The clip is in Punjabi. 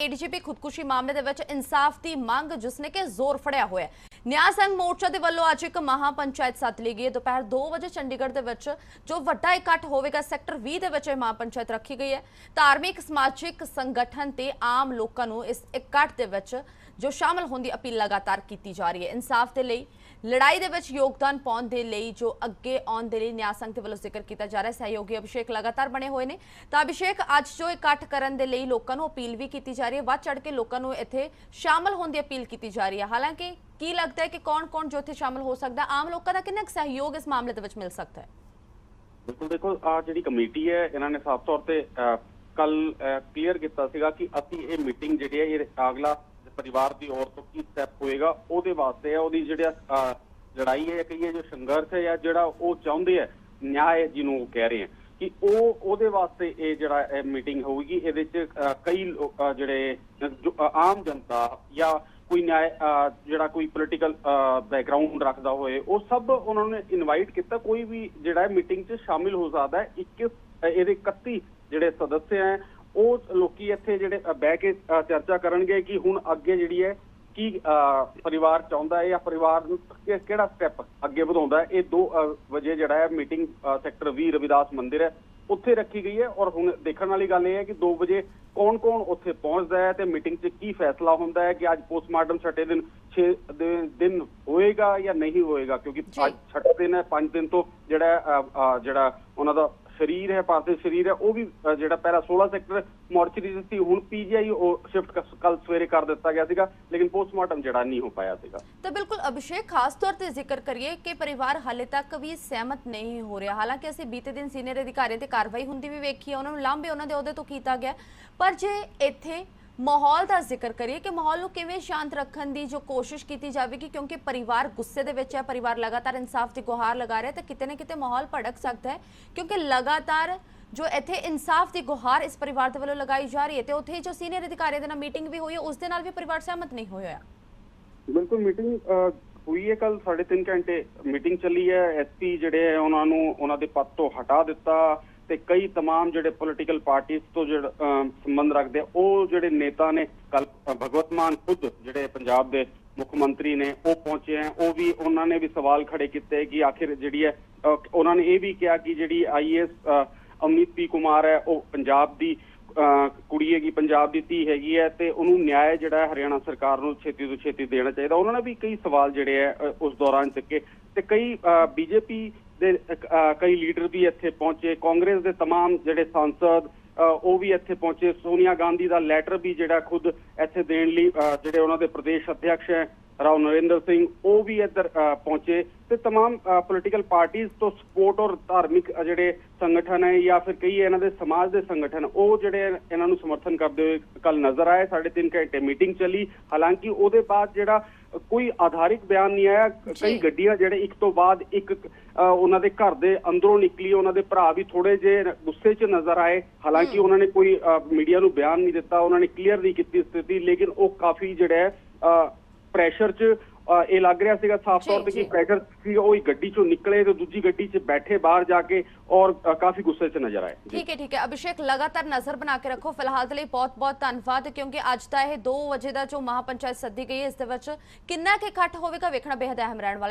ਏਡੀਜੀਪੀ ਖੁਦਕੁਸ਼ੀ ਮਾਮਲੇ ਦੇ ਵਿੱਚ ਇਨਸਾਫ ਦੀ ਮੰਗ ਜਿਸਨੇ ਕਿ ਜ਼ੋਰ ਫੜਿਆ ਹੋਇਆ ਨਿਆਂ ਸੰਘ ਮੋਰਚਾ ਦੇ ਵੱਲੋਂ ਅੱਜ ਇੱਕ ਮਹਾ ਪੰਚਾਇਤ ਸੱਦ ਲਈ ਗਈ ਹੈ। ਦੁਪਹਿਰ 2 ਵਜੇ ਚੰਡੀਗੜ੍ਹ ਦੇ ਵਿੱਚ ਜੋ ਵੱਡਾ ਇਕੱਠ ਹੋਵੇਗਾ, ਸੈਕਟਰ 20 ਦੇ ਵਿੱਚ ਇਹ ਮਹਾ ਪੰਚਾਇਤ ਰੱਖੀ ਗਈ ਹੈ। ਧਾਰਮਿਕ, ਸਮਾਜਿਕ ਸੰਗਠਨ ਤੇ ਆਮ ਲੋਕਾਂ ਨੂੰ ਇਸ ਇਕੱਠ ਦੇ ਵਿੱਚ ਜੋ ਸ਼ਾਮਲ ਹੋਣ ਦੀ ਅਪੀਲ ਲਗਾਤਾਰ ਕੀਤੀ ਜਾ ਰਹੀ ਹੈ। ਇਨਸਾਫ ਦੇ ਲਈ ਲੜਾਈ ਦੇ ਵਿੱਚ ਯੋਗਦਾਨ ਪਾਉਣ ਦੇ ਲਈ ਜੋ ਅੱਗੇ ਆਉਣ ਦੇ ਲਈ ਨਿਆਂ ਸੰਘ ਦੇ ਵੱਲੋਂ ਜ਼ਿਕਰ ਕੀਤਾ ਜਾ ਰਿਹਾ ਸਹਿਯੋਗੀ ਅਭਿਸ਼ੇਕ ਲਗਾਤਾਰ ਬਣੇ ਹੋਏ ਨੇ। ਤਾਂ ਅਭਿਸ਼ੇਕ, ਅੱਜ ਜੋ ਇਕੱਠ ਕਰਨ ਦੇ ਲਈ ਲੋਕਾਂ ਨੂੰ ਅਪੀਲ ਵੀ ਕੀਤੀ ਜਾ ਰਹੀ ਹੈ। ਵੱਧ ਚੜ ਕੇ ਲੋਕਾਂ ਨੂੰ ਇੱਥੇ ਸ਼ਾਮਲ ਹੋਣ ਦੀ ਅਪੀਲ ਕੀਤੀ ਜਾ ਰਹੀ ਹੈ। ਹਾਲਾਂਕਿ ਕੀ ਲੱਗਦਾ ਹੈ ਕਿ ਕੌਣ-ਕੌਣ ਜੋ ਇੱਥੇ ਸ਼ਾਮਲ ਹੋ ਸਕਦਾ ਆਮ ਲੋਕਾਂ ਦਾ ਕਿੰਨਾ ਸਹਿਯੋਗ ਇਸ ਮਾਮਲੇ ਦੇ ਵਿੱਚ ਮਿਲ ਸਕਦਾ ਹੈ? ਬਿਲਕੁਲ, ਦੇਖੋ, ਆ ਜਿਹੜੀ ਕਮੇਟੀ ਹੈ, ਇਹਨਾਂ ਨੇ ਸਾਫ਼ ਤੌਰ ਤੇ ਕੱਲ ਕਲੀਅਰ ਕੀਤਾ ਸੀਗਾ ਕਿ ਅਸੀਂ ਇਹ ਮੀਟਿੰਗ ਜਿਹੜੀ ਹੈ, ਇਹ ਅਗਲਾ ਪਰਿਵਾਰ ਦੀ ਔਰ ਤੋਂ ਕੀ ਸਟੈਪ ਹੋਏਗਾ ਉਹਦੇ ਵਾਸਤੇ ਹੈ ਉਹਦੀ ਜਿਹੜਾ ਲੜਾਈ ਹੈ ਕਹੀਏ ਜੋ ਸੰਘਰਸ਼ ਹੈ ਜਾਂ ਜਿਹੜਾ ਉਹ ਚਾਹੁੰਦੇ ਹੈ ਨਿਆਂ ਜਿਹਨੂੰ ਉਹ ਕਹਿ ਰਹੇ ਹੈ ਕਿ ਉਹ ਉਹਦੇ ਵਾਸਤੇ ਇਹ ਜਿਹੜਾ ਇਹ ਮੀਟਿੰਗ ਹੋਊਗੀ ਇਹਦੇ ਚ ਕਈ ਜਿਹੜੇ ਆਮ ਜਨਤਾ ਜਾਂ ਕੋਈ ਨਿਆਂ ਅਹ, ਜਿਹੜਾ ਕੋਈ ਪੋਲੀਟੀਕਲ ਬੈਕਗ੍ਰਾਉਂਡ ਰੱਖਦਾ ਹੋਏ ਉਹ ਸਭ ਉਹਨਾਂ ਨੇ ਇਨਵਾਈਟ ਕੀਤਾ ਕੋਈ ਵੀ ਜਿਹੜਾ ਮੀਟਿੰਗ 'ਚ ਸ਼ਾਮਿਲ ਹੋ ਸਕਦਾ ਹੈ 21 ਇਹਦੇ 31 ਜਿਹੜੇ ਸਦੱਸ ਹੈ ਉਹ ਲੋਕੀ ਇੱਥੇ ਜਿਹੜੇ ਬਹਿ ਕੇ ਚਰਚਾ ਕਰਨਗੇ ਕਿ ਹੁਣ ਅੱਗੇ ਜਿਹੜੀ ਹੈ ਕੀ ਪਰਿਵਾਰ ਚਾਹੁੰਦਾ ਹੈ ਜਾਂ ਪਰਿਵਾਰ ਨੂੰ ਕਿਹੜਾ ਸਟੈਪ ਅੱਗੇ ਵਧਾਉਂਦਾ ਹੈ ਇਹ 2 ਵਜੇ ਜਿਹੜਾ ਹੈ ਮੀਟਿੰਗ ਸੈਕਟਰ 20 ਰਵਿਦਾਸ ਮੰਦਿਰ ਹੈ ਉੱਥੇ ਰੱਖੀ ਗਈ ਹੈ ਔਰ ਹੁਣ ਦੇਖਣ ਵਾਲੀ ਗੱਲ ਇਹ ਹੈ ਕਿ 2 ਵਜੇ ਕੌਣ-ਕੌਣ ਉੱਥੇ ਪਹੁੰਚਦਾ ਹੈ ਤੇ ਮੀਟਿੰਗ 'ਚ ਕੀ ਫੈਸਲਾ ਹੁੰਦਾ ਹੈ ਕਿ ਅੱਜ ਪੋਸਟਮਾਰਟਮ ਛਠੇ ਦਿਨ 6 ਦਿਨ ਹੋਏਗਾ ਜਾਂ ਨਹੀਂ ਹੋਏਗਾ ਕਿਉਂਕਿ। ਅੱਜ ਛਠਾ ਦਿਨ ਹੈ 5 ਦਿਨ ਤੋਂ ਜਿਹੜਾ ਜਿਹੜਾ ਉਹਨਾਂ ਦਾ ਸਰੀਰ ਹੈ ਪਾਰਥਿਵ ਸਰੀਰ ਹੈ, ਉਹ ਵੀ ਜਿਹੜਾ ਪਹਿਲਾ 16 ਸੈਕਟਰ ਮੋਰਚਰੀ ਸੀ ਹੁਣ ਪੀਜੀਆਈ ਸ਼ਿਫਟ ਕੱਲ ਸਵੇਰੇ ਕਰ ਦਿੱਤਾ ਗਿਆ ਸੀਗਾ, ਲੇਕਿਨ ਪੋਸਟਮਾਰਟਮ ਜਿਹੜਾ ਨਹੀਂ ਹੋ ਪਾਇਆ ਸੀਗਾ। ਤਾਂ ਬਿਲਕੁਲ ਅਭਿਸ਼ੇਕ, ਖਾਸ ਤੌਰ ਤੇ ਜ਼ਿਕਰ ਕਰੀਏ ਕਿ ਪਰਿਵਾਰ ਹਾਲੇ ਤੱਕ ਵੀ ਸਹਿਮਤ ਨਹੀਂ ਹੋ ਰਿਹਾ। ਹਾਲਾਂਕਿ ਅਸੀਂ ਬੀਤੇ ਦਿਨ ਸੀਨੀਅਰ ਅਧਿਕਾਰੀਆਂ ਤੇ ਕਾਰਵਾਈ ਹੁੰਦੀ ਵੀ ਵੇਖੀ ਹੈ, ਉਹਨਾਂ ਨੂੰ ਲਾਂਭੇ ਉਹਨਾਂ ਦੇ ਅਹੁਦੇ ਤੋਂ ਕੀਤਾ ਗਿਆ। ਪਰ ਜੇ ਇੱਥੇ ਮਾਹੌਲ ਦਾ ਜ਼ਿਕਰ ਕਰੀਏ ਕਿ ਮਾਹੌਲ ਨੂੰ ਕਿਵੇਂ ਸ਼ਾਂਤ ਰੱਖਣ ਦੀ ਜੋ ਕੋਸ਼ਿਸ਼ ਕੀਤੀ ਜਾਵੇਗੀ, ਕਿਉਂਕਿ ਪਰਿਵਾਰ ਗੁੱਸੇ ਦੇ ਵਿੱਚ ਹੈ, ਪਰਿਵਾਰ ਲਗਾਤਾਰ ਇਨਸਾਫ ਦੀ ਗੁਹਾਰ ਲਗਾ ਰਿਹਾ ਤੇ ਕਿਤੇ ਨਾ ਕਿਤੇ ਮਾਹੌਲ ਭੜਕ ਸਕਦਾ ਹੈ, ਕਿਉਂਕਿ ਲਗਾਤਾਰ ਜੋ ਇੱਥੇ ਇਨਸਾਫ ਦੀ ਗੁਹਾਰ ਇਸ ਪਰਿਵਾਰ ਦੇ ਵੱਲੋਂ ਲਗਾਈ ਜਾ ਰਹੀ ਹੈ ਤੇ ਉੱਥੇ ਜੋ ਸੀਨੀਅਰ ਅਧਿਕਾਰੀਆਂ ਦੇ ਨਾਲ ਮੀਟਿੰਗ ਵੀ ਹੋਈ ਉਸ ਦੇ ਨਾਲ ਵੀ ਪਰਿਵਾਰ ਸਹਿਮਤ ਨਹੀਂ ਹੋਇਆ ਬਿਲਕੁਲ, ਮੀਟਿੰਗ ਹੋਈ ਹੈ ਕੱਲ 3.5 ਘੰਟੇ ਮੀਟਿੰਗ ਚੱਲੀ ਹੈ ਐਸਪੀ ਜਿਹੜੇ ਹੈ, ਉਹਨਾਂ ਨੂੰ ਉਹਨਾਂ ਦੇ ਪਦ ਤੋਂ ਹਟਾ ਦਿੱਤਾ ਤੇ ਕਈ तमाम ਜਿਹੜੇ ਪੋਲੀਟੀਕਲ ਪਾਰਟੀਆਂ ਤੋਂ ਜਿਹੜਾ ਅਹ, ਸੰਬੰਧ ਰੱਖਦੇ ਆ, ਉਹ ਜਿਹੜੇ ਨੇਤਾ ਨੇ ਕੱਲ ਭਗਵਤ ਮਾਨ ਖੁਦ ਜਿਹੜੇ ਪੰਜਾਬ ਦੇ ਮੁੱਖ ਮੰਤਰੀ ਨੇ ਉਹ ਪਹੁੰਚੇ ਹੈ ਉਹ ਵੀ ਉਹਨਾਂ ਨੇ ਵੀ ਸਵਾਲ ਖੜੇ ਕੀਤੇ ਕਿ ਆਖਿਰ ਜਿਹੜੀ ਹੈ ਅਹ, ਉਹਨਾਂ ਨੇ ਇਹ ਵੀ ਕਿਹਾ ਕਿ ਜਿਹੜੀ ਆਈਐਸ ਅਮਨੀਤ ਪੀ ਕੁਮਾਰ ਹੈ ਉਹ ਪੰਜਾਬ ਦੀ ਅਹ ਕੁੜੀ ਹੈਗੀ ਪੰਜਾਬ ਦੀ ਧੀ ਹੈਗੀ ਹੈ ਤੇ ਉਹਨੂੰ ਨਿਆਂ ਜਿਹੜਾ ਹੈ ਹਰਿਆਣਾ ਸਰਕਾਰ ਨੂੰ ਛੇਤੀ ਤੋਂ ਛੇਤੀ ਦੇਣਾ ਚਾਹੀਦਾ ਉਹਨਾਂ ਨੇ ਵੀ ਕਈ ਸਵਾਲ ਜਿਹੜੇ ਹੈ ਅਹ ਉਸ ਦੌਰਾਨ ਚੱਕੇ ਤੇ ਕਈ ਬੀਜੇਪੀ ਦੇ ਅਹ, ਕਈ ਲੀਡਰ ਵੀ ਇੱਥੇ ਪਹੁੰਚੇ ਕਾਂਗਰਸ ਦੇ तमाम ਜਿਹੜੇ ਸੰਸਦ ਅਹ, ਉਹ ਵੀ ਇੱਥੇ ਪਹੁੰਚੇ ਸੋਨੀਆ ਗਾਂਧੀ ਦਾ ਲੈਟਰ ਵੀ ਜਿਹੜਾ ਖੁਦ ਇੱਥੇ ਦੇਣ ਲਈ ਅਹ, ਜਿਹੜੇ ਉਹਨਾਂ ਦੇ ਪ੍ਰਦੇਸ਼ ਅਧਿਕਸ਼ ਹੈ ਰਾਓ ਨਰਿੰਦਰ ਸਿੰਘ ਉਹ ਵੀ ਇੱਧਰ ਅਹ, ਪਹੁੰਚੇ ਤੇ तमाम ਪੋਲੀਟੀਕਲ ਪਾਰਟੀਆਂ ਤੋਂ ਸਪੋਰਟ ਔਰ ਧਾਰਮਿਕ ਅਹ, ਜਿਹੜੇ ਸੰਗਠਨ ਹੈ ਜਾਂ ਫਿਰ ਕਈ ਇਹਨਾਂ ਦੇ ਸਮਾਜ ਦੇ ਸੰਗਠਨ ਉਹ ਜਿਹੜੇ ਇਹਨਾਂ ਨੂੰ ਸਮਰਥਨ ਕਰਦੇ ਹੋਏ ਕੱਲ ਨਜ਼ਰ ਆਏ 3.5 ਘੰਟੇ ਮੀਟਿੰਗ ਚੱਲੀ ਹਾਲਾਂਕਿ ਉਹਦੇ ਬਾਅਦ ਜਿਹੜਾ ਕੋਈ ਆਧਾਰਿਕ ਬਿਆਨ ਨਹੀਂ ਆਇਆ ਕਈ ਜੀ। ਗੱਡੀਆਂ ਜਿਹੜੇ ਇੱਕ ਤੋਂ ਬਾਅਦ ਇੱਕ ਅਹ, ਉਹਨਾਂ ਦੇ ਘਰ ਦੇ ਅੰਦਰੋਂ ਨਿਕਲੀ ਉਹਨਾਂ ਦੇ ਭਰਾ ਵੀ ਥੋੜੇ ਜੇ ਗੁੱਸੇ 'ਚ ਨਜ਼ਰ ਆਏ ਹਾਲਾਂਕਿ ਉਹਨਾਂ ਨੇ ਕੋਈ ਮੀਡੀਆ ਨੂੰ ਬਿਆਨ ਨਹੀਂ ਦਿੱਤਾ ਉਹਨਾਂ ਨੇ ਕਲੀਅਰ ਨਹੀਂ ਕੀਤੀ ਸਥਿਤੀ ਲੇਕਿਨ ਉਹ ਕਾਫੀ ਜਿਹੜਾ ਹੈ ਪ੍ਰੈਸ਼ਰ 'ਚ ਇਹ ਲੱਗ ਰਿਹਾ ਸੀਗਾ ਸਾਫ਼ ਤੌਰ ਤੇ ਕਿ। ਪ੍ਰੈਸ਼ਰ ਸੀ ਉਹ ਹੀ ਗੱਡੀ 'ਚੋਂ ਨਿਕਲੇ ਤੇ ਦੂਜੀ ਗੱਡੀ 'ਚ ਬੈਠੇ ਬਾਹਰ ਜਾ ਕੇ ਔਰ ਕਾਫੀ ਗੁੱਸੇ 'ਚ ਨਜ਼ਰ ਆਏ। ਠੀਕ ਹੈ ਠੀਕ ਹੈ ਅਭਿਸ਼ੇਕ ਲਗਾਤਾਰ ਨਜ਼ਰ ਬਣਾ ਕੇ ਰੱਖੋ ਫਿਲਹਾਲ ਦੇ ਲਈ ਬਹੁਤ ਬਹੁਤ ਧੰਨਵਾਦ ਕਿਉਂਕਿ ਅੱਜ ਦਾ ਇਹ 2 ਵਜੇ ਦਾ ਜੋ ਮਹਾਪੰਚਾਇਤ ਸੱਦੀ ਗਈ ਹੈ ਇਸ ਦੇ ਵਿੱਚ ਕਿੰਨਾ ਕੁ ਇਕੱਠ ਹੋਵੇਗਾ ਵੇਖਣਾ ਬੇहद ਅਹਿਮ ਰਹਿਣ ਵਾਲਾ